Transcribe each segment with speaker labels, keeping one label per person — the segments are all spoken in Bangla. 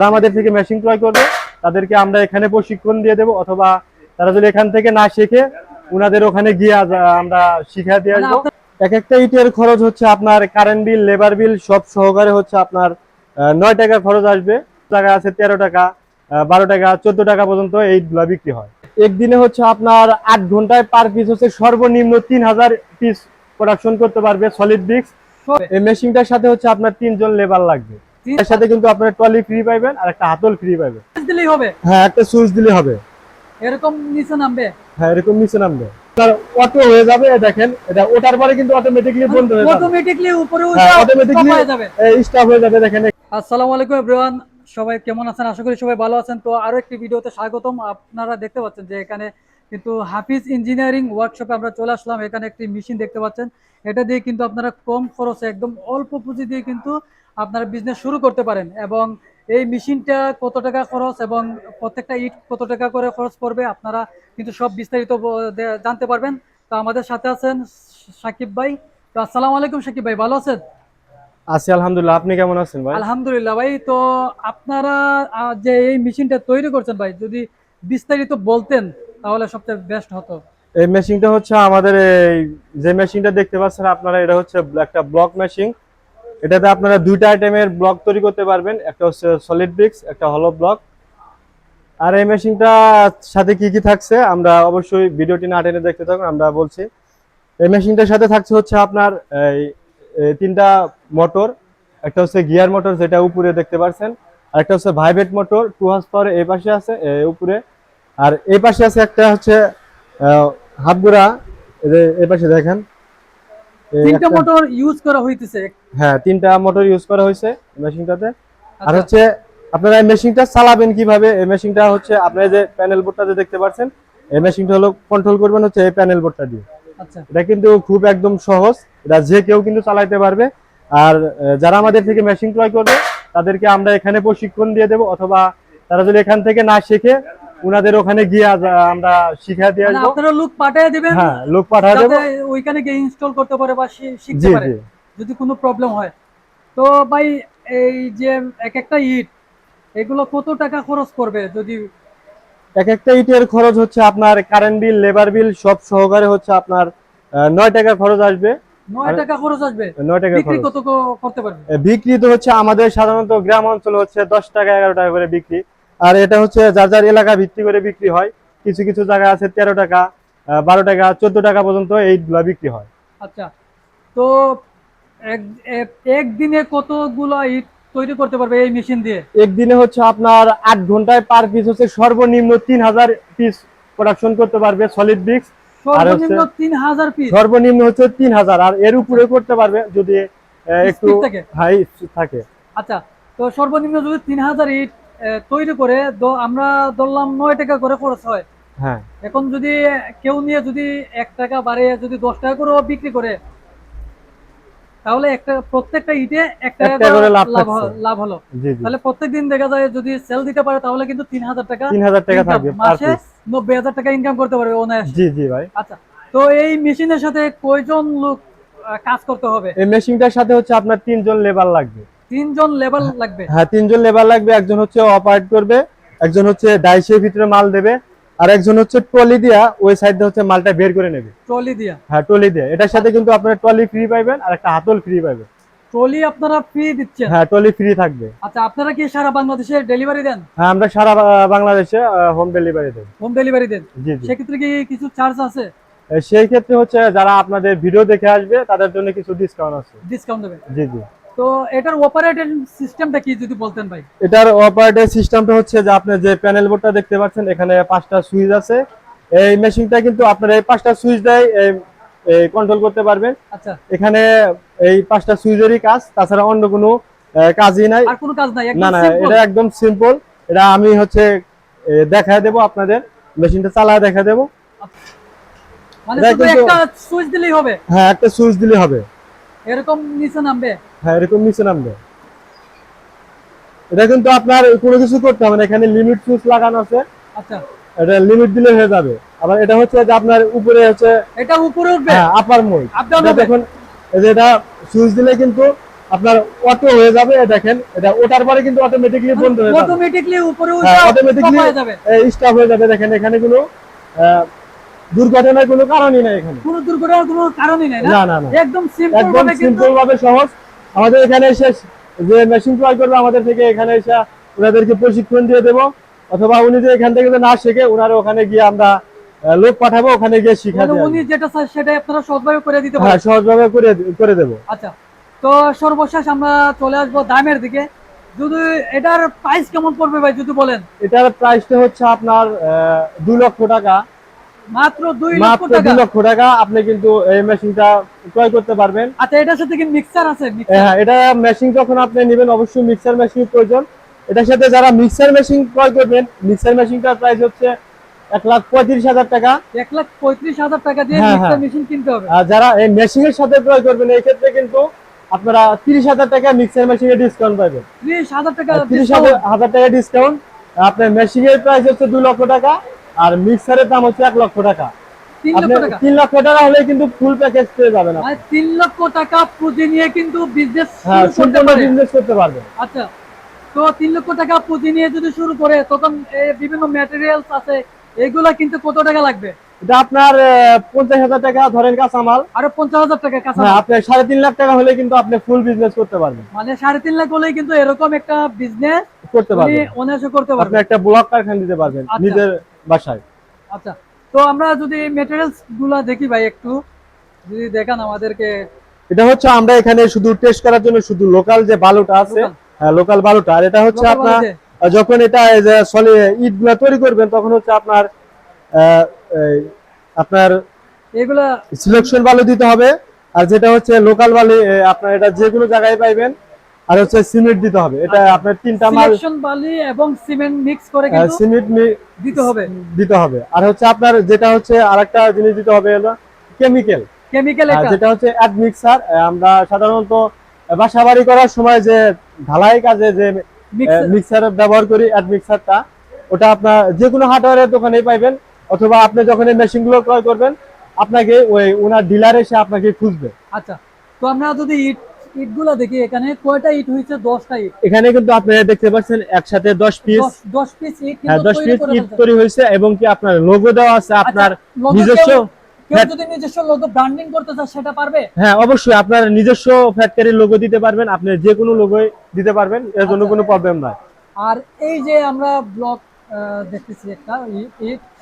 Speaker 1: তারা আমাদের থেকে মেশিন ক্রয় করবে। তাদেরকে আমরা এখানে প্রশিক্ষণ দিয়ে দেবো অথবা তারা যদি এখান থেকে না শেখে উনাদের ওখানে গিয়ে আমরা শিখা দিয়ে আসব। এক একটা ইটের খরচ হচ্ছে আপনার কারেন্ট বিল লেবার বিল সব সহকারে হচ্ছে আপনার নয় টাকা খরচ আসবে। টাকা আছে তেরো টাকা বারো টাকা চোদ্দ টাকা পর্যন্ত এইগুলা বিক্রি হয়। একদিনে হচ্ছে আপনার আট ঘন্টায় পার পিস হচ্ছে সর্বনিম্ন তিন হাজার পিস প্রোডাকশন করতে পারবে সলিড ব্রিক্স এই মেশিনটার সাথে হচ্ছে আপনার তিনজন লেবার লাগবে। এর সাথে কিন্তু আপনার ট্রলি ফ্রি পাইবেন আর একটা হাতল ফ্রি পাইবেন।
Speaker 2: দিলেই হবে?
Speaker 1: হ্যাঁ একটা সুইচ দিলে হবে।
Speaker 2: এরকম নিচে নামবে?
Speaker 1: হ্যাঁ এরকম নিচে নামবে। অটো হয়ে যাবে দেখেন এটা ওঠার পরে কিন্তু অটোমেটিকলি বন্ধ হয়ে যাবে।
Speaker 2: অটোমেটিকলি উপরে উঠে stop হয়ে যাবে।
Speaker 1: স্টপ হয়ে যাবে দেখেন।
Speaker 2: আসসালামু আলাইকুম এভরিওয়ান সবাই কেমন আছেন? আশা করি সবাই ভালো আছেন। তো আরও একটি ভিডিওতে স্বাগতম। আপনারা দেখতে পাচ্ছেন যে এখানে কিন্তু হাফিজ ইঞ্জিনিয়ারিং ওয়ার্কশপে আমরা চলে আসলাম। এখানে একটি মেশিন দেখতে পাচ্ছেন। এটা দিয়ে কিন্তু আপনারা কম খরচে একদম অল্প পুঁজি দিয়ে কিন্তু আপনারা বিজনেস শুরু করতে পারেন এবং এই মেশিনটা কত টাকা খরচ এবং প্রত্যেকটা ইট কত টাকা করে খরচ পড়বে আপনারা কিন্তু সব বিস্তারিত জানতে পারবেন। তো আমাদের সাথে আছেন সাকিব ভাই। তো আসসালামু আলাইকুম সাকিব ভাই ভালো আছেন?
Speaker 1: আছি আলহামদুলিল্লাহ। আপনি কেমন আছেন ভাই?
Speaker 2: আলহামদুলিল্লাহ ভাই তো আপনারা যে এই মেশিনটা তৈরি করছেন ভাই যদি বিস্তারিত বলতেন তাহলে সবচেয়ে বেস্ট হতো।
Speaker 1: এই মেশিনটা হচ্ছে আমাদের এই যে মেশিনটা দেখতে পাচ্ছেন আপনারা এটা হচ্ছে একটা ব্লক মেশিন এটাতে আপনারা দুইটা আইটেমের ব্লক তৈরি করতে পারবেন। একটা হচ্ছে সলিড ব্রিক্স একটা হলো ব্লক আর এই মেশিনটা সাথে কি কি থাকছে, আমরা অবশ্যই ভিডিওটি না টেনে দেখতে থাকুন, আমরা বলছি। এই মেশিনটার সাথে থাকছে হচ্ছে আপনার, এই তিনটা মোটর একটা হচ্ছে গিয়ার মোটর যেটা উপরে দেখতে পাচ্ছেন আর একটা হচ্ছে vibrate motor two horse power এই পাশে আছে উপরে। আর এই পাশে আছে একটা হচ্ছে হাত গুড়া এই পাশে দেখেন।
Speaker 2: তিনটা মোটর ইউজ করা হইতেছে।
Speaker 1: হ্যাঁ তিনটা মোটর ইউজ করা হয়েছে মেশিনটাতে আর
Speaker 2: আচ্ছা,
Speaker 1: হচ্ছে আপনারা এই মেশিনটা চালাবেন কীভাবে? এই মেশিনটা হচ্ছে আপনারা যে প্যানেল বোর্ডটা যে দেখতে পাচ্ছেন এই মেশিনটা হলো কন্ট্রোল করবেন হচ্ছে এই প্যানেল বোর্ডটা দিয়ে।
Speaker 2: আচ্ছা।
Speaker 1: এটা কিন্তু খুব একদম সহজ। এটা যে কেউ কিন্তু চালাইতে পারবে। আর যারা আমাদের থেকে মেশিন ক্রয় করবে তাদেরকে আমরা এখানে প্রশিক্ষণ দিয়ে দেবো। অথবা তারা যদি এখান থেকে না শেখে উনাদের ওখানে গিয়ে আমরা শিখা দিয়ে
Speaker 2: মানে
Speaker 1: আসব।
Speaker 2: আপনারা লুক পাঠিয়ে দিবেন
Speaker 1: হ্যাঁ লোক পাঠা দেবো।
Speaker 2: ওইখানে গিয়ে ইনস্টল করতে পারে বা শিখতে পারে যদি কোনো প্রবলেম হয়। তো ভাই এই যে এক একটা ইট এগুলো কত টাকা খরচ করবে যদি?
Speaker 1: এক একটা ইটের খরচ হচ্ছে আপনার কারেন্ট বিল লেবার বিল সব সহকারে হচ্ছে আপনার আহ, নয় টাকা খরচ আসবে।
Speaker 2: নয় টাকা খরচ আসবে?
Speaker 1: নয় টাকা
Speaker 2: বিক্রি কত করতে পারবে
Speaker 1: বিক্রি তো হচ্ছে আমাদের সাধারণত গ্রাম অঞ্চলে হচ্ছে দশ টাকা এগারো টাকা করে বিক্রি। আর এটা হচ্ছে যার যার এলাকা ভিত্তি করে বিক্রি হয় কিছু কিছু জায়গা আছে তেরো টাকা বারো টাকা চোদ্দ টাকা পর্যন্ত এইগুলা বিক্রি হয়।
Speaker 2: আচ্ছা তো এক এক- একদিনে কতগুলো ইট তৈরি করতে পারবে এই মেশিন দিয়ে?
Speaker 1: একদিনে হচ্ছে আপনার আট ঘন্টায় পার পিস হচ্ছে সর্বনিম্ন তিন হাজার পিস প্রোডাকশন করতে পারবে সলিড ব্রিক্স
Speaker 2: সর্বনিম্ন
Speaker 1: হচ্ছে তিন হাজার আর এর উপরে করতে পারবে যদি একটু
Speaker 2: থাকে।
Speaker 1: হাই থাকে।
Speaker 2: আচ্ছা তো সর্বনিম্ন যদি তিন হাজার ইট তৈরি করে আমরা ধরলাম নয় টাকা করে খরচ হয়।
Speaker 1: হ্যাঁ।
Speaker 2: এখন যদি কেউ নিয়ে যদি এক টাকা বাড়িয়ে যদি দশ টাকা করে বিক্রি করে তাহলে একটা প্রত্যেকটা ইটে এক টাকা
Speaker 1: করে লাভ
Speaker 2: হলো। তাহলে প্রত্যেকদিন দেখা যায় যদি সেল দিতে পারে তাহলে কিন্তু তিন হাজার টাকা
Speaker 1: তিন হাজার টাকা থাকবে
Speaker 2: মাসে নব্বই হাজার টাকা ইনকাম করতে পারবে অনায়াসে।
Speaker 1: জি জি ভাই।
Speaker 2: আচ্ছা তো এই মেশিনের সাথে কয়জন লোক কাজ করতে হবে?
Speaker 1: এই মেশিনটার সাথে হচ্ছে আপনার তিনজন লেবার লাগবে।
Speaker 2: তিনজন লেবার লাগবে?
Speaker 1: হ্যাঁ তিনজন লেবার লাগবে একজন হচ্ছে অপারেট করবে একজন হচ্ছে ডাইসের ভিতরে মাল দেবে আর একজন হচ্ছে ট্রলি দিয়া ওই সাইড হচ্ছে মালটা বের করে নেবে।
Speaker 2: ট্রলি দিয়া?
Speaker 1: হ্যাঁ ট্রলি দিয়ে। এটার সাথে কিন্তু আপনার ট্রলি ফ্রি পাইবেন আর একটা হাতল ফ্রি পাইবেন।
Speaker 2: ট্রলি আপনারা ফ্রি দিচ্ছেন?
Speaker 1: হ্যাঁ ট্রলি ফ্রি থাকবে।
Speaker 2: আচ্ছা আপনারা কি সারা বাংলাদেশে ডেলিভারি দেন?
Speaker 1: হ্যাঁ আমরা সারা বাংলাদেশে হোম ডেলিভারি দেব
Speaker 2: হোম ডেলিভারি দেন?
Speaker 1: জি জি।
Speaker 2: সেক্ষেত্রে কি কিছু চার্জ আছে?
Speaker 1: সেই ক্ষেত্রে হচ্ছে যারা আপনাদের ভিডিও দেখে আসবে তাদের জন্য কিছু ডিসকাউন্ট আছে।
Speaker 2: ডিসকাউন্ট দেবে
Speaker 1: জি জি।
Speaker 2: তো এটার অপারেটিং সিস্টেমটা কি যদি বলতেন ভাই?
Speaker 1: এটার অপারেটের সিস্টেমটা হচ্ছে যে আপনি যে প্যানেল বোর্ডটা দেখতে পাচ্ছেন এখানে পাঁচটা সুইচ আছে। এই মেশিনটা কিন্তু আপনার এই পাঁচটা সুইচ দেয় কন্ট্রোল করতে পারবেন।
Speaker 2: আচ্ছা।
Speaker 1: এখানে এই পাঁচটা সুইচেরই কাজ তাছাড়া অন্য কোনো কাজই নাই।
Speaker 2: আর কোনো কাজ নাই
Speaker 1: না না। এটা একদম সিম্পল এটা আমি হচ্ছে দেখায় দেবো আপনাদের। মেশিনটা চালায় দেখা দেবো।
Speaker 2: মানে শুধু একটা সুইচ দিলেই হবে?
Speaker 1: হ্যাঁ একটা সুইচ দিলে হবে।
Speaker 2: এরকম নিচে নামবে?
Speaker 1: হ্যাঁ এরকম নিচে নামবে। এটা কিন্তু আপনার কোনো কিছু করতে হবে না এখানে লিমিট সুইচ লাগানো আছে।
Speaker 2: আচ্ছা।
Speaker 1: এটা লিমিট দিলে হয়ে যাবে। আবার এটা হচ্ছে যে আপনার উপরে হচ্ছে
Speaker 2: এটা উপরে উঠবে?
Speaker 1: হ্যাঁ আপার মোড দেখুন এই যে এটা সুইচ দিলে কিন্তু আপনার অটো হয়ে যাবে দেখেন এটা ওটার পরে কিন্তু অটোমেটিকলি বন্ধ হয়ে যাবে।
Speaker 2: অটোমেটিকলি উপরে উঠে stop হয়ে যাবে।
Speaker 1: স্টপ হয়ে যাবে। দেখেন এখানে কোনো দুর্ঘটনার কোনো কারণই নাই এখানে।
Speaker 2: কোনো দুর্ঘটনার কোনো কারণই নাই না?
Speaker 1: না
Speaker 2: একদম সিম্পল
Speaker 1: একদম সিম্পল ভাবে সহজ। আমাদের এখানে এসে যে মেশিন ক্রয় করবে আমাদের থেকে এখানে এসে ওনাদেরকে প্রশিক্ষণ দিয়ে দেবো। অথবা উনি যে এখান থেকে না শেখে ওনারা ওখানে গিয়ে আমরা লোক পাঠাবো ওখানে গিয়ে শিখা
Speaker 2: মানে উনি যেটা চায় সেটাই আপনারা সহজভাবে করে দিতে
Speaker 1: হ্যাঁ
Speaker 2: পারেন
Speaker 1: সহজভাবে করে করে দেবো।
Speaker 2: আচ্ছা তো সর্বশেষ আমরা চলে আসব দামের দিকে। যদি এটার প্রাইস কেমন পড়বে ভাই যদি বলেন?
Speaker 1: এটার প্রাইসটা হচ্ছে আপনার দুই লক্ষ টাকা।
Speaker 2: মাত্র দুই লক্ষ
Speaker 1: মাত্র
Speaker 2: টাকা।
Speaker 1: দুই লক্ষ টাকা। আপনি কিন্তু এই মেশিনটা ক্রয় করতে পারবেন।
Speaker 2: আচ্ছা এটার সাথে কি মিক্সার আছে?
Speaker 1: হ্যাঁ এটা মেশিন যখন আপনি নেবেন অবশ্যই মিক্সার মেশিন প্রয়োজন। এটার সাথে যারা মিক্সার মেশিন ক্রয় করবেন মিক্সার মেশিনটার প্রাইস হচ্ছে এক লাখ পঁয়ত্রিশ হাজার টাকা।
Speaker 2: এক লাখ পঁয়ত্রিশ হাজার টাকা দিয়ে
Speaker 1: হ্যাঁ,
Speaker 2: মিক্সার
Speaker 1: হ্যাঁ।
Speaker 2: মেশিন কিনতে হবে।
Speaker 1: আর যারা এই মেশিনের সাথে ক্রয় করবেন এই ক্ষেত্রে কিন্তু আপনারা তিরিশ হাজার টাকা মিক্সার মেশিনে ডিসকাউন্ট পাবেন।
Speaker 2: ত্রিশ হাজার টাকা
Speaker 1: তিরিশ। হাজার টাকা ডিসকাউন্ট আপনার মেশিনের প্রাইস হচ্ছে দুই লক্ষ টাকা। আর মিক্সারের দাম হচ্ছে এক লক্ষ টাকা।
Speaker 2: তিন লক্ষ টাকা?
Speaker 1: হলে কিন্তু ফুল প্যাকেজ পেয়ে যাবেন।
Speaker 2: মানে তিন লক্ষ টাকা পুঁজি নিয়ে কিন্তু বিজনেস
Speaker 1: হ্যাঁ সম্পূর্ণ বিজনেস করতে পারবেন।
Speaker 2: আচ্ছা তো তিন লক্ষ টাকা পুঁজি নিয়ে যদি শুরু করে তখন বিভিন্ন ম্যাটেরিয়ালস আছে এগুলা কিন্তু কত টাকা লাগবে?
Speaker 1: এটা আপনার পঞ্চাশ হাজার টাকা ধরেন কাঁচামাল।
Speaker 2: আরও পঞ্চাশ হাজার টাকা কাঁচা
Speaker 1: হ্যাঁ আপনি সাড়ে তিন লাখ টাকা হলে কিন্তু আপনি ফুল বিজনেস করতে পারবেন।
Speaker 2: মানে সাড়ে তিন লাখ হলেই কিন্তু এরকম একটা বিজনেস
Speaker 1: করতে পারবেন।
Speaker 2: অনায়াসে করতে
Speaker 1: আপনি
Speaker 2: পারবেন।
Speaker 1: একটা ব্লক কারখানা দিতে পারবেন।
Speaker 2: আচ্ছা।
Speaker 1: নিজের বাসায়।
Speaker 2: আচ্ছা তো আমরা যদি মেটেরিয়ালসগুলা দেখি ভাই একটু যদি দেখান আমাদেরকে।
Speaker 1: এটা হচ্ছে আমরা এখানে শুধু টেস্ট করার জন্য শুধু লোকাল যে বালুটা আছে হ্যাঁ লোকাল বালুটা। আর এটা হচ্ছে আপনার যখন এটা এই যে সলি ইটগুলা তৈরি করবেন তখন হচ্ছে আপনার আপনার
Speaker 2: এগুলা
Speaker 1: সিলেকশন বালু দিতে হবে। আর যেটা হচ্ছে লোকাল বালু আপনার এটা যে কোনো জায়গায় পাইবেন। আর হচ্ছে সিমেন্ট দিতে হবে। এটা
Speaker 2: আচ্ছা।
Speaker 1: আপনার তিনটা মাল
Speaker 2: বালি এবং সিমেন্ট মিক্স করে কিন্তু
Speaker 1: সিমেন্ট
Speaker 2: দিতে হবে।
Speaker 1: দিতে হবে। আর হচ্ছে আপনার যেটা হচ্ছে আরেকটা জিনিস দিতে হবে হলো কেমিক্যাল।
Speaker 2: কেমিক্যাল এটা।
Speaker 1: যেটা হচ্ছে আমরা সাধারণত করার সময় যে ঢালাই কাজে যে মিক্সার। ব্যবহার করি অ্যাড মিক্সারটা ওটা আপনার যে কোনো হার্ডওয়্যারের দোকানেই পাইবেন অথবা আপনি যখন এই মেশিনগুলো ক্রয় করবেন আপনাকে ওই ওনার ডিলার এসে আপনাকে খুঁজবে।
Speaker 2: আচ্ছা তো আমরা যদি ইট ইটগুলা দেখি এখানে কয়টা ইট হয়েছে? দশটা ইট।
Speaker 1: এখানে কিন্তু আপনি দেখতে পাচ্ছেন একসাথে দশ পিস
Speaker 2: দশ পিস ইট
Speaker 1: হ্যাঁ দশ পিস ইট তৈরি হয়েছে এবং কি আপনার লোগো দেওয়া আছে আপনার
Speaker 2: আচ্ছা,
Speaker 1: নিজস্ব
Speaker 2: কেউ- কেউ যদি নিজস্ব লোগো ব্র্যান্ডিং করতে চায় সেটা পারবে?
Speaker 1: হ্যাঁ অবশ্যই আপনার নিজস্ব ফ্যাক্টরির লোগো দিতে পারবেন আপনি যে কোনো লোগোই দিতে পারবেন এর জন্য
Speaker 2: আচ্ছা।
Speaker 1: কোনো প্রবলেম নাই
Speaker 2: আর এই যে আমরা ব্লক দেখতেছি একটা।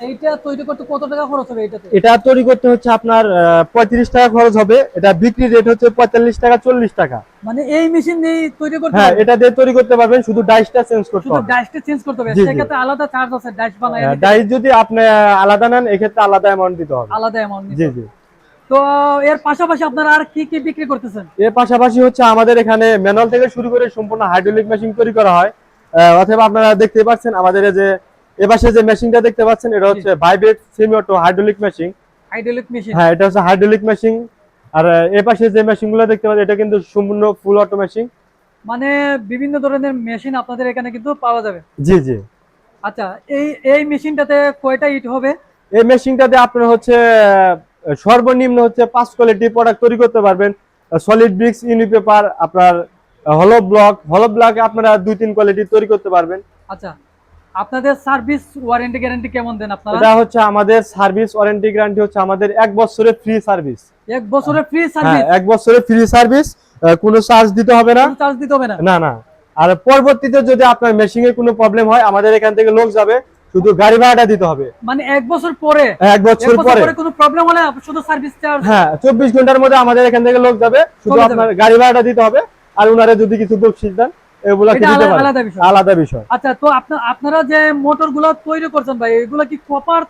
Speaker 2: এইটা তৈরি করতে কত টাকা খরচ হবে এইটাতে?
Speaker 1: এটা তৈরি করতে হচ্ছে আপনার পঁয়ত্রিশ টাকা খরচ হবে। এটা বিক্রি রেট হচ্ছে পঁয়তাল্লিশ টাকা চল্লিশ টাকা।
Speaker 2: মানে এই মেশিন দিয়ে তৈরি করতে
Speaker 1: হ্যাঁ এটা দিয়ে তৈরি করতে পারবেন শুধু ডাইসটা চেঞ্জ করতে
Speaker 2: শুধু ডাইসটা চেঞ্জ করতে হবে।
Speaker 1: জি, জি।
Speaker 2: সেক্ষেত্রে আলাদা চার্জ আছে ডাইস বানায়
Speaker 1: ডাইস যদি আপনি আলাদা নেন এক্ষেত্রে আলাদা অ্যামাউন্ট দিতে হবে।
Speaker 2: আলাদা অ্যামাউন্ট
Speaker 1: জি জি।
Speaker 2: তো এর পাশাপাশি আপনারা আর কি কি বিক্রি করতেছেন?
Speaker 1: এর পাশাপাশি হচ্ছে আমাদের এখানে ম্যানুয়াল থেকে শুরু করে সম্পূর্ণ হাইড্রোলিক মেশিন তৈরি করা হয়। অথবা আপনারা দেখতে পাচ্ছেন আমাদের যে এপাশে যে মেশিনটা দেখতে পাচ্ছেন এটা হচ্ছে vibrate semi auto hydraulic machine
Speaker 2: hydraulic machine
Speaker 1: হ্যাঁ এটা হচ্ছে হাইড্রোলিক মেশিন আর এপাশে যে মেশিনগুলো দেখতে পাচ্ছেন এটা কিন্তু সম্পূর্ণ ফুল অটো মেশিন
Speaker 2: মানে বিভিন্ন ধরনের মেশিন আপনাদের এখানে কিন্তু পাওয়া যাবে।
Speaker 1: জি জি।
Speaker 2: আচ্ছা এই এই মেশিনটাতে কয়টা ইট হবে?
Speaker 1: এই মেশিনটাতে আপনার হচ্ছে সর্বনিম্ন হচ্ছে পাঁচ কোয়ালিটি প্রোডাক্ট তৈরি করতে পারবেন। সলিড ব্রিক্স ইউনি পেপার আপনার হলো ব্লক হলো ব্লকে আপনারা দুই তিন কোয়ালিটি তৈরি করতে পারবেন।
Speaker 2: আচ্ছা আপনাদের সার্ভিস ওয়ারেন্টি গ্যারান্টি কেমন দেন আপনারা?
Speaker 1: এটা হচ্ছে আমাদের সার্ভিস ওয়ারেন্টি গ্যারান্টি হচ্ছে আমাদের এক বছরের ফ্রি সার্ভিস
Speaker 2: এক বছরের ফ্রি
Speaker 1: হ্যাঁ
Speaker 2: সার্ভিস
Speaker 1: এক বছরের ফ্রি সার্ভিস কোনো চার্জ দিতে হবে না।
Speaker 2: চার্জ দিতে হবে না?
Speaker 1: না না। আর পরবর্তীতে যদি আপনার মেশিং এ কোনো প্রবলেম হয় আমাদের এখান থেকে লোক যাবে শুধু গাড়ি ভাড়াটা দিতে হবে।
Speaker 2: মানে এক বছর পরে?
Speaker 1: এক বছর পরে।
Speaker 2: কোনো প্রবলেম হলে শুধু সার্ভিস চার্জ?
Speaker 1: হ্যাঁ চব্বিশ ঘণ্টার মধ্যে আমাদের এখান থেকে লোক যাবে শুধু আপনার গাড়ি ভাড়াটা দিতে হবে। আর ওনারা যদি কিছু বকশিস দেন এগুলা
Speaker 2: আলাদা- বিষয়।
Speaker 1: আলাদা বিষয়।
Speaker 2: আচ্ছা তো আপনারা যে মোটরগুলো তৈরি করছেন ভাই এগুলো কি কপার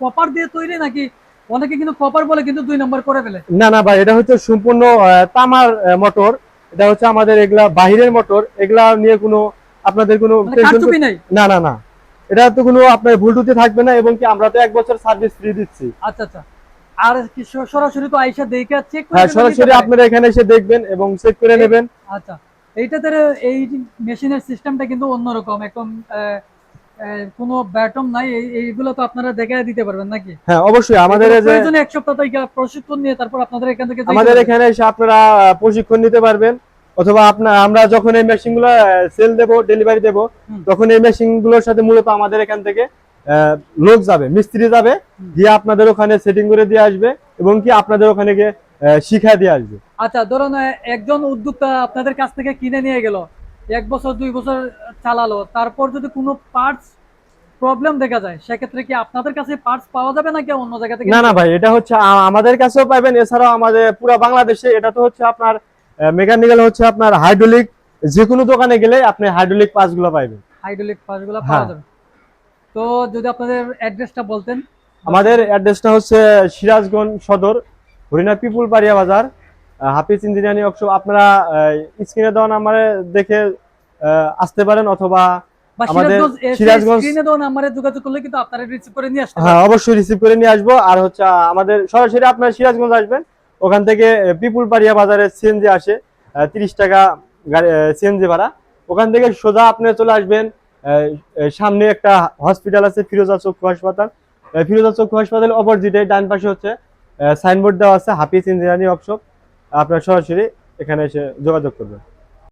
Speaker 2: কপার দিয়ে তৈরি নাকি অনেকে কিন্তু কপার বলে কিন্তু দুই নম্বর করে ফেলে?
Speaker 1: না না ভাই এটা হচ্ছে সম্পূর্ণ তামার মোটর এটা হচ্ছে আমাদের এগুলা বাহিরের মোটর এগুলা নিয়ে কোনো আপনাদের কোনো
Speaker 2: মানে
Speaker 1: না না না। এটা তো কোনো আপনার ভুল ত্রুটি থাকবে না এবং কি আমরা তো এক বছর সার্ভিস ফ্রি দিচ্ছি।
Speaker 2: আচ্ছা আচ্ছা। আর সরাসরি তো আইসা দেখে চেক
Speaker 1: হ্যাঁ সরাসরি আপনারা এখানে এসে দেখবেন এবং চেক করে নেবেন।
Speaker 2: আচ্ছা এইটাতে এই মেশিনের সিস্টেমটা কিন্তু অন্যরকম একদম কোনো ব্যাটম নাই এইগুলো তো আপনারা দিতে পারবেন নাকি?
Speaker 1: হ্যাঁ অবশ্যই আমাদের যে
Speaker 2: এক সপ্তাহ থেকে প্রশিক্ষণ নিয়ে তারপর আপনাদের এখান থেকে
Speaker 1: আমাদের এখানে এসে আপনারা প্রশিক্ষণ নিতে পারবেন। অথবা আপনার আমরা যখন এই মেশিনগুলো সেল দেবো ডেলিভারি দেবো তখন এই মেশিনগুলোর সাথে মূলত আমাদের এখান থেকে লোক যাবে মিস্ত্রি যাবে। গিয়ে আপনাদের ওখানে সেটিং করে দিয়ে আসবে এবং কি আপনাদের ওখানে গিয়ে শিখায় দিয়ে আসবে
Speaker 2: আচ্ছা ধরুন একজন উদ্যোক্তা আপনাদের কাছ থেকে কিনে নিয়ে গেল এক বছর দুই বছর চালালো তারপর যদি কোনো পার্টস প্রবলেম দেখা যায় সেক্ষেত্রে কি আপনাদের কাছে পার্টস পাওয়া যাবে নাকি অন্য জায়গা থেকে
Speaker 1: না না ভাই এটা হচ্ছে আমাদের কাছেও পাবেন এছাড়াও আমাদের পুরো বাংলাদেশে এটা তো হচ্ছে আপনার মেকানিক্যাল হচ্ছে আপনার হাইড্রোলিক যে কোনো দোকানে গেলে আপনি হাইড্রোলিক পাসগুলো পাইবেন
Speaker 2: হাইড্রোলিক পার্টসগুলো
Speaker 1: হ্যাঁ।
Speaker 2: পাওয়া যাবে তো যদি আপনাদের অ্যাড্রেসটা বলতেন।
Speaker 1: আমাদের অ্যাড্রেসটা হচ্ছে সিরাজগঞ্জ সদর হরিণা পিপুল পাড়িয়া বাজার হাফিজ ইঞ্জিনিয়ারিং ওয়ার্কশপ। আপনারা স্ক্রিনে দেওয়া নাম্বারে দেখে আসতে পারেন অথবা আমাদের
Speaker 2: সিরাজগঞ্জ স্ক্রিনে দেওয়া নাম্বারে যোগাযোগ করলে কিন্তু আপনারা রিসিভ করে নিয়ে আসতে
Speaker 1: হ্যাঁ অবশ্যই রিসিভ করে নিয়ে আসব। আর হচ্ছে আমাদের সরাসরি আপনার সিরাজগঞ্জ আসবেন। ওখান থেকে পিপুল পাড়িয়া বাজারে সিএনজি আসে তিরিশ টাকা গাড়ি সিএনজি ভাড়া। ওখান থেকে সোজা আপনি চলে আসবেন সামনে একটা হসপিটাল আছে, ফিরোজা চক্ষু হাসপাতাল। ফিরোজা চক্ষু হাসপাতাল অপোজিটে ডান পাশে হচ্ছে সাইনবোর্ড দেওয়া আছে, হাফিজ ইঞ্জিনিয়ারিং ওয়ার্কশপ আপনার সরাসরি এখানে এসে যোগাযোগ করবেন।